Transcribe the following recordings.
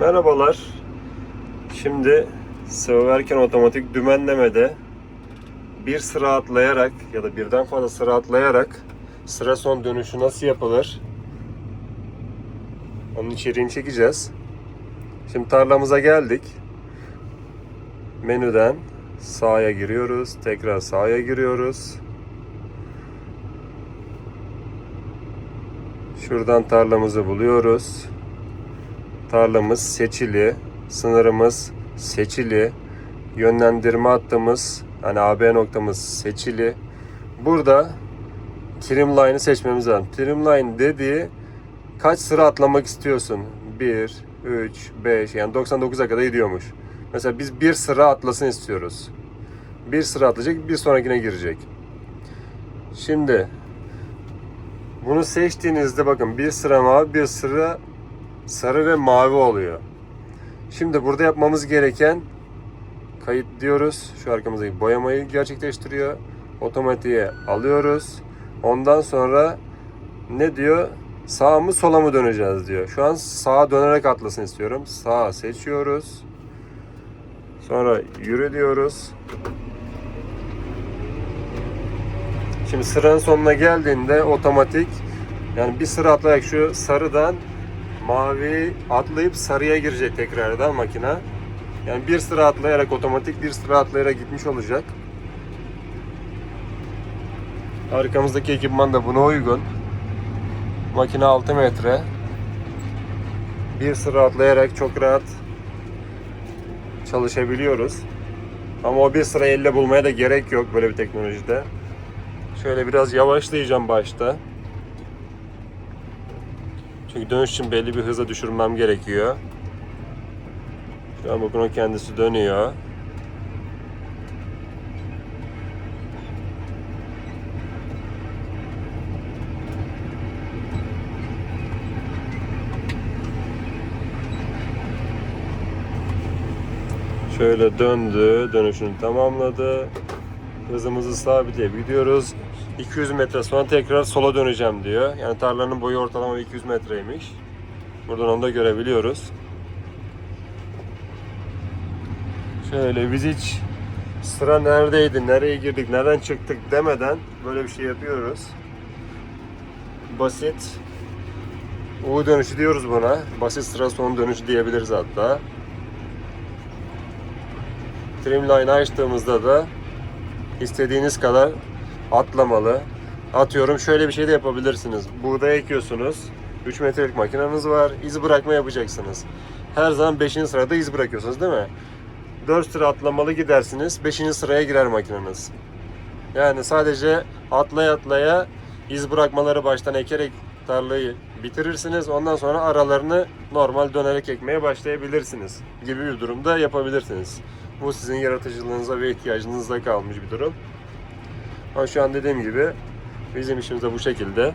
Merhabalar. Şimdi sıvı verken otomatik dümenlemede bir sıra atlayarak ya da birden fazla sıra atlayarak sıra son dönüşü nasıl yapılır? Onun içeriğini çekeceğiz. Şimdi tarlamıza geldik. Menüden sağa giriyoruz. Tekrar sağa giriyoruz. Şuradan tarlamızı buluyoruz. Tarlamız seçili, sınırımız seçili, yönlendirme hattımız, hani AB noktamız seçili. Burada trim line'ı seçmemiz lazım. Trim line dediği kaç sıra atlamak istiyorsun? 1, 3, 5 yani 99'a kadar gidiyormuş. Mesela biz bir sıra atlasın istiyoruz. Bir sıra atlayacak, bir sonrakine girecek. Şimdi bunu seçtiğinizde bakın bir sıra mavi, bir sıra sarı ve mavi oluyor. Şimdi burada yapmamız gereken kayıt diyoruz. Şu arkamızdaki boyamayı gerçekleştiriyor. Otomatiğe alıyoruz. Ondan sonra ne diyor? Sağa mı sola mı döneceğiz diyor. Şu an sağa dönerek atlasın istiyorum. Sağa seçiyoruz. Sonra yürü diyoruz. Şimdi sıranın sonuna geldiğinde otomatik yani bir sıra atlayarak şu sarıdan mavi atlayıp sarıya girecek tekrardan makine. Yani bir sıra atlayarak otomatik bir sıra atlayarak gitmiş olacak. Arkamızdaki ekipman da buna uygun. Makine 6 metre. Bir sıra atlayarak çok rahat çalışabiliyoruz. Ama o bir sıra elle bulmaya da gerek yok böyle bir teknolojide. Şöyle biraz yavaşlayacağım başta. Çünkü dönüş için belli bir hıza düşürmem gerekiyor. Şu an bakın o kendisi dönüyor. Şöyle döndü, dönüşünü tamamladı. Hızımızı sabitleyip gidiyoruz. 200 metre sonra tekrar sola döneceğim diyor. Yani tarlanın boyu ortalama 200 metreymiş. Buradan onu da görebiliyoruz. Şöyle biz hiç sıra neredeydi, nereye girdik, nereden çıktık demeden böyle bir şey yapıyoruz. Basit U dönüşü diyoruz buna. Basit sıra son dönüşü diyebiliriz hatta. Trimline açtığımızda da istediğiniz kadar atlamalı. Atıyorum şöyle bir şey de yapabilirsiniz. Buğday ekiyorsunuz. 3 metrelik makineniz var. İz bırakma yapacaksınız. Her zaman 5. sırada iz bırakıyorsunuz değil mi? 4 sıra atlamalı gidersiniz. 5. sıraya girer makineniz. Yani sadece atlaya atlaya iz bırakmaları baştan ekerek tarlayı bitirirsiniz. Ondan sonra aralarını normal dönerek ekmeye başlayabilirsiniz. Gibi bir durumda yapabilirsiniz. Bu sizin yaratıcılığınıza ve ihtiyacınızda kalmış bir durum. Ama şu an dediğim gibi bizim işimiz de bu şekilde.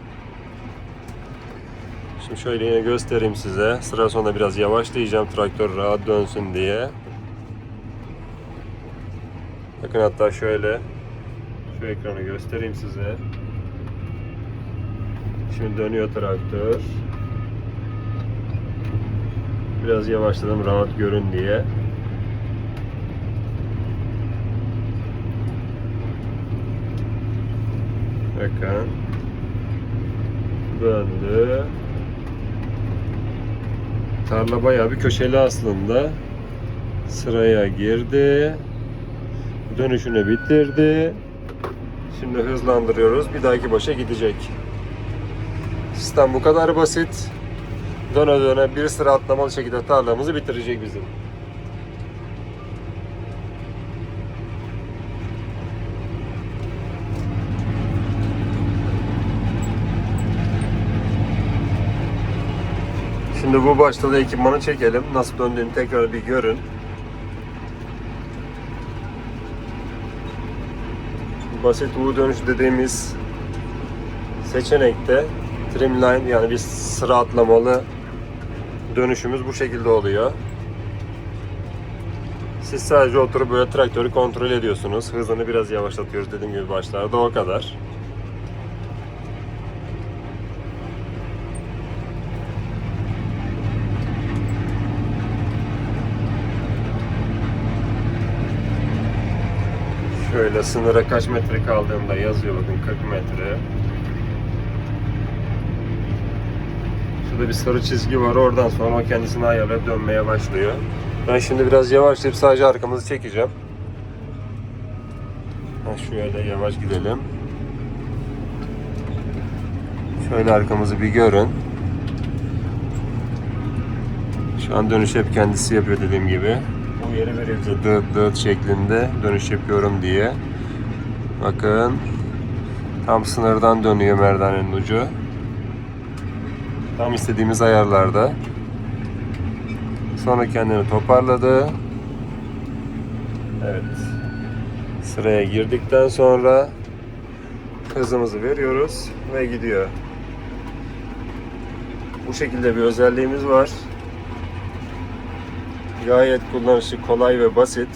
Şimdi şöyle yine göstereyim size. Sıra sonunda biraz yavaşlayacağım traktör rahat dönsün diye. Bakın hatta şöyle şu ekranı göstereyim size. Şimdi dönüyor traktör. Biraz yavaşladım rahat görün diye. Bakın. Döndü. Tarla bayağı bir köşeli aslında. Sıraya girdi. Dönüşünü bitirdi. Şimdi hızlandırıyoruz. Bir dahaki başa gidecek. Sistem bu kadar basit. Döne döne bir sıra atlamalı şekilde tarlamızı bitirecek bizim. Şimdi bu başta da ekipmanı çekelim. Nasıl döndüğünü tekrar bir görün. Basit U dönüş dediğimiz seçenekte trimline yani bir sıra atlamalı dönüşümüz bu şekilde oluyor. Siz sadece oturup böyle traktörü kontrol ediyorsunuz. Hızını biraz yavaşlatıyoruz dediğim gibi başlarda o kadar. Şöyle sınıra kaç metre kaldığında yazıyor bakın 40 metre. Şurada bir sarı çizgi var. Oradan sonra o kendisini ayarlayıp dönmeye başlıyor. Ben şimdi biraz yavaşlayıp sadece arkamızı çekeceğim. Ha, şöyle yavaş gidelim. Şöyle arkamızı bir görün. Şu an dönüş hep kendisi yapıyor dediğim gibi. Bu yeri veriyor bize dıt dıt şeklinde dönüş yapıyorum diye. Bakın. Tam sınırdan dönüyor merdanenin ucu. Tam istediğimiz ayarlarda. Sonra kendini toparladı. Evet. Sıraya girdikten sonra hızımızı veriyoruz ve gidiyor. Bu şekilde bir özelliğimiz var. Gayet kullanışı kolay ve basit.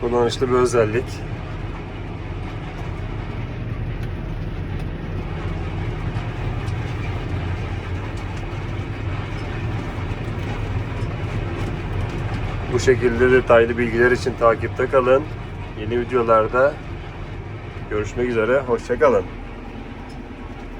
Kullanışlı bir özellik. Bu şekilde detaylı bilgiler için takipte kalın. Yeni videolarda görüşmek üzere. Hoşçakalın.